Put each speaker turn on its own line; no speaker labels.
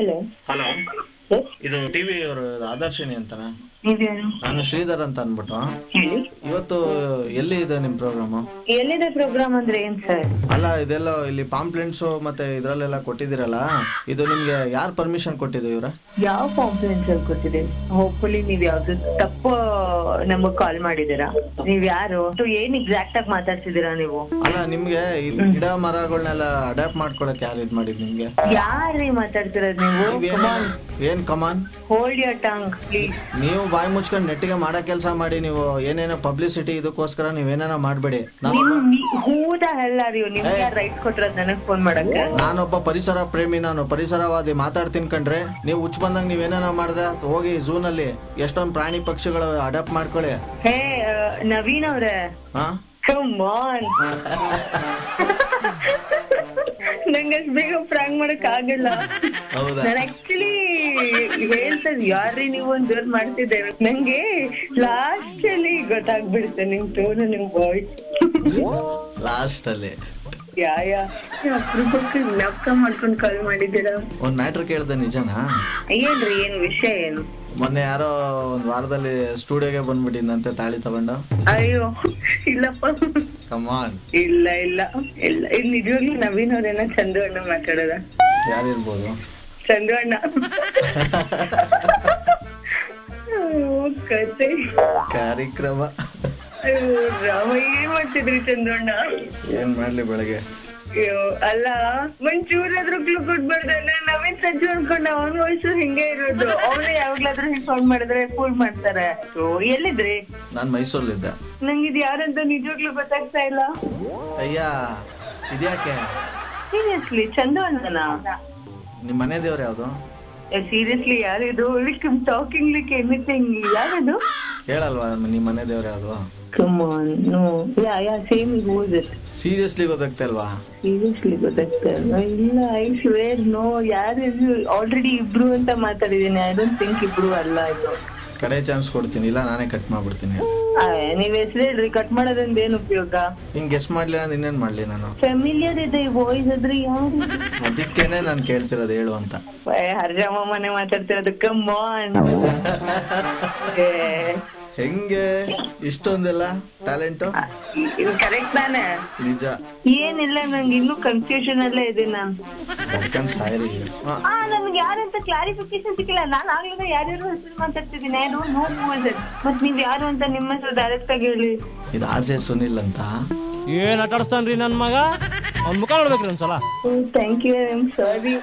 Hello
hello ಇದು TV ಅವರು ಆದರ್ಶಿನಿ ಅಂತನಾ? ನಾನು ಶ್ರೀಧರ್ ಅಂತ ಅನ್ಬಿಟ್ಟು. ಇವತ್ತು ಎಲ್ಲಿ ಇದೆ ನಿಮ್ ಪ್ರೋಗ್ರಾಮ್
ಎಲ್ಲಿದೆ ಪ್ರೋಗ್ರಾಮ್ ಅಂದ್ರೆ ಏನ್ ಸರ್?
ಅಲ್ಲ ಇದೆಲ್ಲ ಇಲ್ಲಿ ಪಾಂಪ್ಲೆಂಟ್ಸ್ ಮತ್ತೆ ಇದ್ರಲ್ಲೆಲ್ಲ ಕೊಟ್ಟಿದ್ದೀರಲ್ಲ ಇದು ನಿಮ್ಗೆ ಯಾರ್ ಪರ್ಮಿಷನ್ ಕೊಟ್ಟಿದ್ದು ಇವ್ರ?
ಯಾವ ಪಾಂಪ್ಲೆಂಟ್ಸ್ ಅಲ್ಲಿ ಕೊಟ್ಟಿದೆ? ಹೋಪ್ಫುಲಿ ನೀವ್ ಯಾವ್ದು ತಪ್ಪು ನಮಗ್ ಕಾಲ್ ಮಾಡಿದೀರಾ ನೀವ್ ಯಾರು? ಏನ್ ಎಕ್ಸಾಕ್ಟ್ ಆಗಿ ಮಾತಾಡ್ತಿದ್ದೀರಾ ನೀವು?
ಅಲ್ಲ ನಿಮ್ಗೆ ಗಿಡ ಮರಗಳನ್ನೆಲ್ಲ ಅಡಾಪ್ಟ್ ಮಾಡ್ಕೊಳಕ್ ಯಾರು ಇದ್ ಮಾಡಿದ್ ನಿಮ್ಗೆ?
ಯಾರ್ರೀ ಮಾತಾಡ್ತಿರೋದ್ ನೀವು?
ಏನ್ come on
hold your tongue please
ನೀವು ಬಾಯಿ ಮುಚ್ಕೊಂಡು ನೆಟ್ಟಿಗೆ ಮಾಡೋ ಕೆಲಸ ಮಾಡಿ ನೀವು ಏನೇನೋ ಪಬ್ಲಿಸಿಟಿ ಇದಕ್ಕೋಸ್ಕರ ನೀವೇನೇನೋ ಮಾಡ್ಬೇಡಿ. ನಾನು
ನಿಮ್ ಹೂದ ಹೆಲ್ಲ ರೀ ನಿಮ್ಗೆ ಯಾರು ರೈಟ್ ಕೊಟ್ಟಿರೋದ್ ನನಗ್ ಫೋನ್ ಮಾಡಕ್ಕೆ?
ನಾನೊಬ್ಬ ಪರಿಸರ ಪ್ರೇಮಿ ನಾನು ಪರಿಸರವಾದಿ ಮಾತಾಡ್ತೀನಿ ಕಣ್ರೆ. ನೀವು ಹುಚ್ಚ ಬಂದಂಗ ನೀವೇನೇನೋ ಮಾಡ್ದೆ ಹೋಗಿ ಝೂನ್ ಅಲ್ಲಿ ಎಷ್ಟೊಂದ್ ಪ್ರಾಣಿ ಪಕ್ಷಿಗಳು ಅಡಾಪ್ಟ್ ಮಾಡ್ಕೊಳ್ಳಿ.
ಹೇ ನವೀನ್ ಅವ್ರೆ. ನಂಗೆ ಅಷ್ಟ್ ಬೇಗ ಪ್ರಾಂಗ್ ಮಾಡಕ್ ಆಗಿಲ್ಲ. ನಾನು ಆಕ್ಚುಲಿ ಹೇಳ್ತದ್ ಯಾರ್ರಿ ನೀವು ಒಂದ್ ಜೋರ್ ಮಾಡ್ತಿದ್ದೇವೆ ನಂಗೆ ಲಾಸ್ಟ್ ಅಲ್ಲಿ ಗೊತ್ತಾಗ್ಬಿಡುತ್ತೆ ನಿಮ್ ಟೋನ್ ನಿಮ್ ವಾಯ್ಸ್
ಲಾಸ್ಟ್ ಅಲ್ಲಿ.
ಯಾ ಯಾ. ಅಪರೂಪಕ್ಕೆ ಜ್ಞಾಪಕ ಮಾಡ್ಕೊಂಡ್ ಕಾಲ್ ಮಾಡಿದ್ದೀರಾ?
ಒಂದ್ ಮ್ಯಾಟರ್ ಕೇಳ್ದೆ ನಿಜನಾ?
ಏನ್ರಿ ಏನ್ ವಿಷಯ ಏನು?
ಮೊನ್ನೆ ಯಾರೋ ಒಂದ್ ವಾರದಲ್ಲಿ ಸ್ಟುಡಿಯೋಗೆ ಬಂದ್ಬಿಟ್ಟಿದ್ದಂತೆ ತಾಳಿ ತಗೊಂಡು.
ಅಯ್ಯೋ ಇಲ್ಲಪ್ಪ.
ಕಮಾನ್
ಇಲ್ಲ ಇಲ್ಲ. ಇಲ್ಲ ನಿಜವಾಗ್ಲಿ ನಿಜವಾಗ್ಲೂ ನವೀನ್ ಅವ್ರೇನ ಚಂದು ಅಣ್ಣ ಮಾತಾಡೋದ?
ಯಾರಿರ್ಬೋದು?
ಚಂದು ಅಣ್ಣ
ಕಾರ್ಯಕ್ರಮ.
ರಾಮ ಏನ್ ಮಾಡ್ತಿದ್ರಿ ಚಂದು ಅಣ್ಣ
ಏನ್ ಮಾಡ್ಲಿ ಬೆಳಗ್ಗೆ?
ಅಯ್ಯೋ ಅಲ್ಲ ಒಂಚೂರಾದ್ರೂ ಕ್ಲೂ ಕೊಟ್ಬಾರ್ದಲ್ಲ ನವೀನ್ ಸಜ್ಜು ಅನ್ಕೊಂಡ ಅವನ್ ವಯಸ್ಸು ಹಿಂಗೆ ಇರೋದು. ಅವನು ಯಾವಾಗ್ಲಾದ್ರೂ ಹಿಂಗ್ ಫೋನ್ ಮಾಡಿದ್ರೆ ಫೋನ್ ಮಾಡ್ತಾರೆ. ಸೊ ಎಲ್ಲಿದ್ರಿ?
ನಾನ್ ಮೈಸೂರಲ್ಲಿದ್ದೆ.
ನಂಗೆ ಇದು ಯಾರಂತ ನಿಜವಾಗ್ಲೂ ಗೊತ್ತಾಗ್ತಾ ಇಲ್ಲ.
ಅಯ್ಯ ಇದ್ಯಾಕೆ?
ಸೀರಿಯಸ್ಲಿ ಚಂದ ಅಣ್ಣನ
ನಿಮ್ ಮನೆ ದೇವ್ರು ಯಾವ್ದು?
ಸೀರಿಯಸ್ಲಿ ಯಾರಿದು ಲೈಕ್ ಟಾಕಿಂಗ್ ಲೈಕ್ ಎನಿಥಿಂಗ್ ಯಾರದು
ಹೇಳಲ್ವಾ ನಿಮ್ ಮನೆ ದೇವ್ರು ಯಾವ್ದು?
Come on no yeah yeah same is it
seriously ಗೊತ್ತಾಗ್ತಲ್ವಾ?
Seriously ಗೊತ್ತಾಗ್ತಾ ಇಲ್ಲ. ಇಲ್ಲ ಐ ಸ್ವೇರ್ ನೋ ಯಾರು ಆಲ್ರೆಡಿ ಇಬ್ರು ಅಂತ ಮಾತಾಡಿದೀನಿ ಐ ಡೋಂಟ್ ಥಿಂಕ್ ಇಬ್ರು ಅಲ್ಲ ಇದು.
ಕಡೆ ಚಾನ್ಸ್ ಕೊಡ್ತೀನಿ ಇಲ್ಲ ನಾನೇ ಕಟ್ ಮಾಡ್ಬಿಡ್ತೀನಿ.
ನೀವ್ ಹೆಸರು ಹೇಳ್ರಿ ಕಟ್ ಮಾಡೋದ್ರಿಂದ ಏನ್ ಉಪಯೋಗ?
ಹಿಂಗ್ ಗೆಸ್ ಮಾಡ್ಲಿಲ್ಲ ಅಂದ್ರೆ ಇನ್ನೇನ್ ಮಾಡ್ಲಿ ನಾನು?
ಫೆಮಿಲಿಯರ್ ಇದೆ ಈ ವಾಯ್ಸ್ ಆದ್ರೆ ಯಾರು?
ಅದಕ್ಕೇನೆ ನಾನು ಕೇಳ್ತಿರೋದು ಹೇಳು ಅಂತ.
ಹರ್ಜಮ್ಮ ಮನೆ ಮಾತಾಡ್ತಿರೋದು ಕಮ್ ಆನ್
ಹೆಂಗೆ? ಇಷ್ಟೊಂದೆಲ್ಲ ಟ್ಯಾಲೆಂಟ್
ಇದು ಕರೆಕ್ಟ್ ತಾನೆ.
ನಿಜ.
ಏನಿಲ್ಲ ನಂಗೆ ಇನ್ನೂ ಕನ್ಫ್ಯೂಷನ್ ಅಲ್ಲೇ ಇದೆ ನಾನು. ನನ್ಗೆ ಯಾರಂತ ಕ್ಲಾರಿಫಿಕೇಶನ್ ಸಿಕ್ಕಿಲ್ಲ. ನಾನು ಆಗ್ಲಿಂದ ಯಾರ್ಯಾರು ಹೆಸರು ಮಾತಾಡ್ತಿದ್ದೀನಿ. I don't know who is it ಮತ್ ನೀವ್ ಯಾರು ಅಂತ ನಿಮ್ಮ ಹೆಸರು ಡೈರೆಕ್ಟ್ ಆಗಿ ಹೇಳಿ.
ಇದು ಆರ್ ಜೆ ಸುನಿಲ್ ಅಂತ.
ಏನ್ ಆಟ ನನ್ನ ನನ್ ಮಗ? ಅವ್ನ ಮುಖ ನೋಡ್ಬೇಕ್ರಿ ಒಂದ್ಸಲ.
Thank you I am sorry